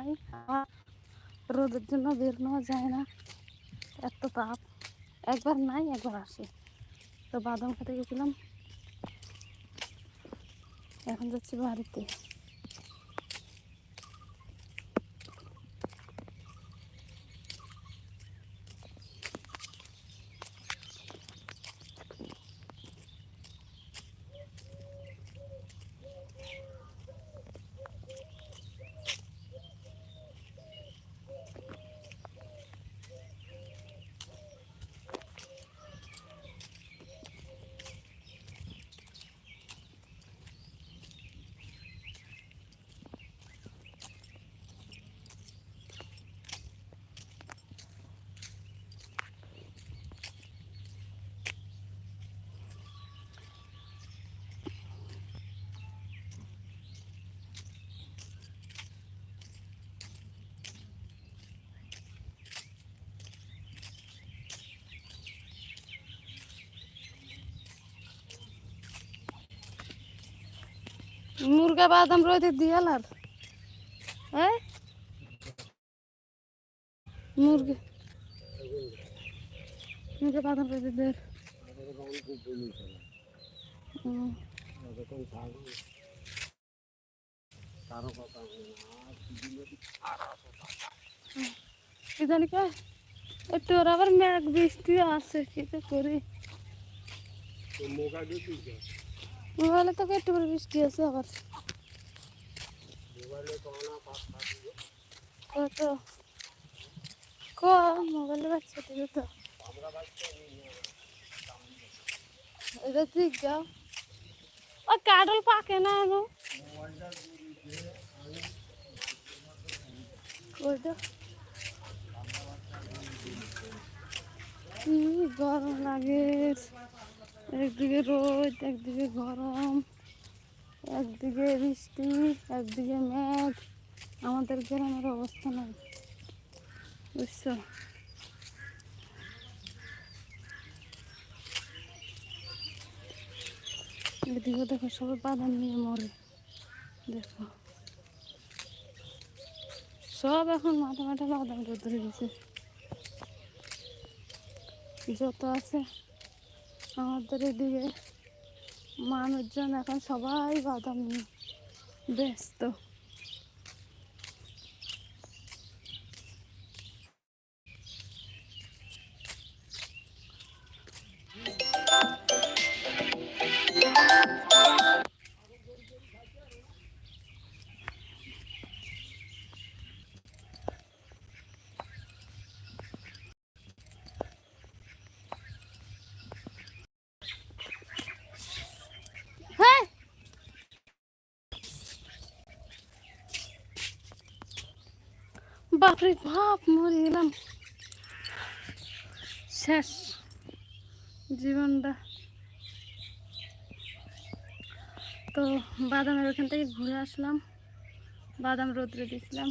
নাই রোদের জন্য বেরোনো যায় না। এত তাপ। একবার নাই, একবার আসে। তো বাদাম খেতে গেছিলাম। এখন যাচ্ছি বাড়িতে। মুরগা বাদাম রোদে দিয়াল আর হ্যাঁ? মুরগি। মুরগা বাদাম রোদে কি জানি কে? একটু আবার মেঘ বৃষ্টি আছে, কি তো করি মোবাইলে তো একটু করে বৃষ্টি আছে আবার। কত? ক? মোবাইলে বাচ্চা দিকে তো। এটা ঠিক যাও ও, কাডল পাকে না এনো গরম লাগে। একদিকে রোদ, একদিকে গরম, একদিকে বৃষ্টি, একদিকে মেঘ। আমাদের গ্রামের অবস্থা নাই, বুঝছ? এদিকে দেখো সবাই বাদাম নিয়ে মরে, দেখো। সব এখন মাথা মাথা বাদাম রোদ গেছে যত আছে আমাদের এদিকে মানুষজন এখন সবাই বাদাম ব্যস্ত। বাপরে বাপ, মরে গেলাম। শেষ জীবনটা। তো বাদামের ওখান থেকে ঘুরে আসলাম। বাদাম রোদ্রে দিয়েছিলাম।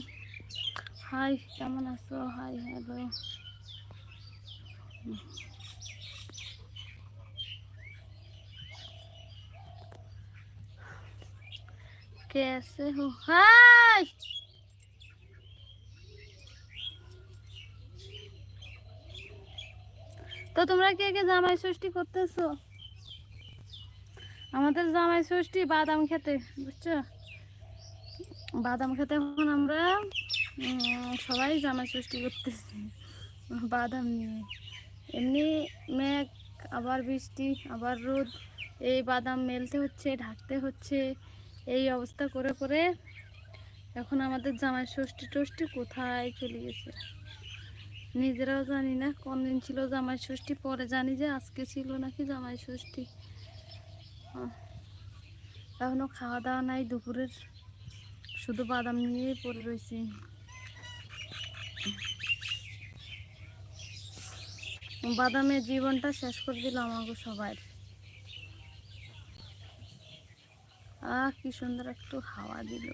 হাই, কেমন আছো? হাই হ্যালো কে আছে? হাই! তো তোমরা কে কে জামাই ষষ্ঠী করতেছো? আমাদের জামাই ষষ্ঠী বাদাম খেতে, বুঝছ? বাদাম খেতে এখন আমরা সবাই জামাই ষষ্ঠী করতেছি, বাদাম নিয়ে। এমনি মেঘ, আবার বৃষ্টি, আবার রোদ, এই বাদাম মেলতে হচ্ছে, ঢাকতে হচ্ছে, এই অবস্থা করে করে এখন আমাদের জামাই ষষ্ঠী টষ্ঠী কোথায় চলে গেছে? নিজেরাও জানি না কোন দিন ছিল জামাই ষষ্ঠী পরে জানি যে আজকে ছিল নাকি জামাই ষষ্ঠী। আহ, এখনও খাওয়া দাওয়া নাই দুপুরের শুধু বাদাম নিয়েই পড়ে রয়েছি বাদামের জীবনটা শেষ করে দিল আমাকে সবাই। আহ কি সুন্দর একটু হাওয়া দিল।